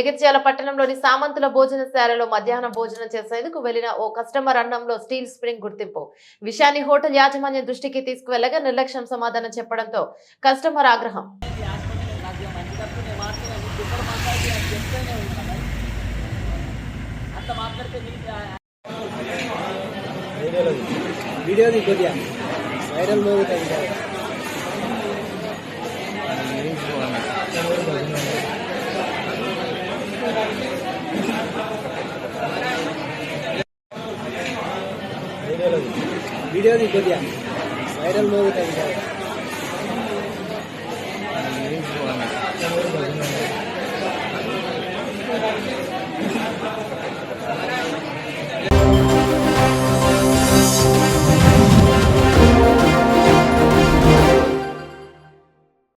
జగిత్యాల పట్టణంలోని సామంతుల భోజనశాలలో మధ్యాహ్నం భోజనం చేసేందుకు వెళ్ళిన ఓ కస్టమర్ అన్నంలో స్టీల్ స్ప్రింగ్ గుర్తింపు. విషయాన్ని హోటల్ యాజమాన్యం దృష్టికి తీసుకువెళ్ళగా నిర్లక్ష్యం సమాధానం చెప్పడంతో కస్టమర్ ఆగ్రహం. వీడియో వైరల్ వీడియో కొద్దిగా వైరల్ మోగుతాయి కదా.